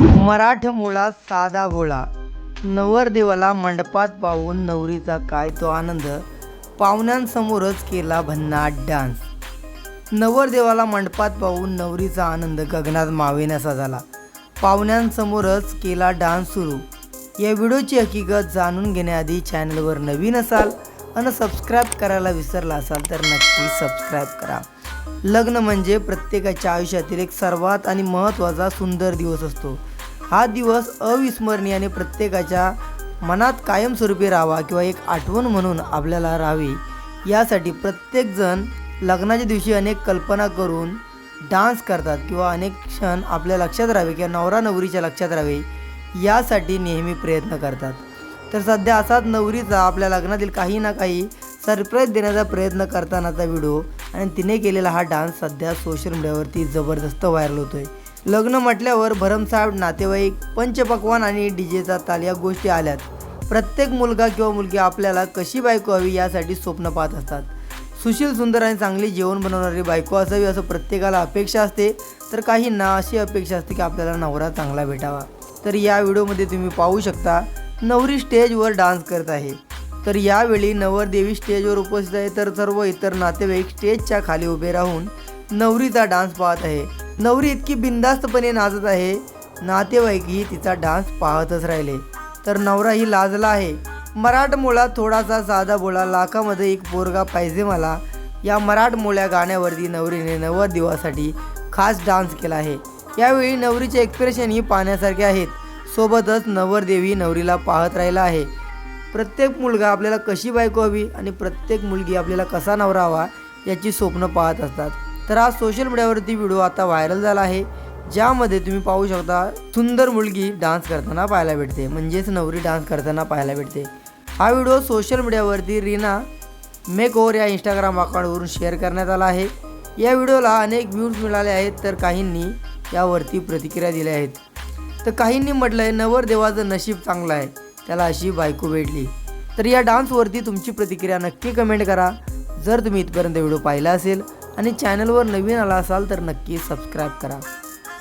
मराठमोळा साधा भोळा नवरदेवाला मंडपात पाहून नवरीचा काय तो आनंद? पाहुण्यांसमोरच केला भन्नाट डान्स. नवरदेवाला मंडपात पाहून नवरीचा आनंद गगनात मावेनासा झाला. पाहुण्यांसमोरच केला डान्स सुरू. या व्हिडिओची हकीकत जाणून घेण्याआधी चॅनलवर नवीन असाल आणि सबस्क्राईब करायला विसरला असाल तर नक्की सबस्क्राईब करा. लग्न म्हणजे प्रत्येकाच्या आयुष्यातील एक सर्वात आणि महत्त्वाचा सुंदर दिवस असतो. हा दिवस अविस्मरणीय आणि प्रत्येकाच्या मनात कायमस्वरूपी राहावा किंवा एक आठवण म्हणून आपल्याला राहावी. यासाठी प्रत्येकजण लग्नाच्या दिवशी अनेक कल्पना करून डान्स करतात किंवा अनेक क्षण आपल्या लक्षात राहावे किंवा नवरा नवरीच्या लक्षात राहावे यासाठी नेहमी प्रयत्न करतात. तर सध्या असाच नवरीचा आपल्या लग्नातील काही ना काही सरप्राईज देण्याचा प्रयत्न करतानाचा व्हिडिओ आणि तिने केलेला हा डान्स सध्या सोशल मीडियावरती जबरदस्त व्हायरल होतोय. लग्न म्हटल्यावर भरमसाहेब नातेवाईक पंचपक्वान आणि डीजेचा ताल या गोष्टी आल्यात. प्रत्येक मुलगा किंवा मुलगी आपल्याला कशी बायको हवी यासाठी स्वप्न पाहत असतात. सुशील सुंदर आणि चांगली जेवण बनवणारी बायको असावी असं प्रत्येकाला अपेक्षा असते तर काहींना अशी अपेक्षा असते की आपल्याला नवरा चांगला भेटावा. तर या व्हिडिओमध्ये तुम्ही पाहू शकता नवरी स्टेजवर डान्स करत आहे. तर यावेळी नवरदेवी स्टेजवर उपस्थित आहे. तर सर्व इतर नातेवाईक स्टेजच्या खाली उभे राहून नवरीचा डान्स पाहत आहे. नवरी इतकी बिनधास्तपणे नाचत आहे. नातेवाईकही तिचा डान्स पाहतच राहिले. तर नवराही लाजला आहे. मराठमोळा थोडासा साधा बोळा लाखामध्ये एक पोरगा पाहिजे मला. या मराठमोळ्या गाण्यावरती नवरीने नवरदेवासाठी खास डान्स केला आहे. यावेळी नवरीचे एक्सप्रेशनही पाहण्यासारखे आहेत. सोबतच नवरदेवी नवरीला पाहत राहिला आहे. प्रत्येक मुलगा आपल्याला कशी बायको हवी आणि प्रत्येक मुलगी आपल्याला कसा नवरा हवा याची स्वप्न पाहत असतात. तर हा सोशल मीडियावरती व्हिडिओ आता व्हायरल झाला आहे. ज्यामध्ये तुम्ही पाहू शकता सुंदर मुलगी डान्स करताना पाहायला भेटते. म्हणजेच नवरी डान्स करताना पाहायला भेटते. हा व्हिडिओ सोशल मीडियावरती रीना मेक ओव्हर या इंस्टाग्राम अकाउंटवरून शेअर करण्यात आला आहे. या व्हिडिओला अनेक व्ह्यूज मिळाले आहेत तर काहींनी यावरती प्रतिक्रिया दिल्या आहेत. तर काहींनी म्हटलं आहे नवरदेवाचं नशीब चांगलं आहे. त्याला अशी बायको भेटली. तर या डान्सवरती तुमची प्रतिक्रिया नक्की कमेंट करा. जर तुम्ही इथपर्यंत व्हिडिओ पाहिला असेल आणि चॅनलवर नवीन आला असाल तर नक्की सबस्क्राईब करा.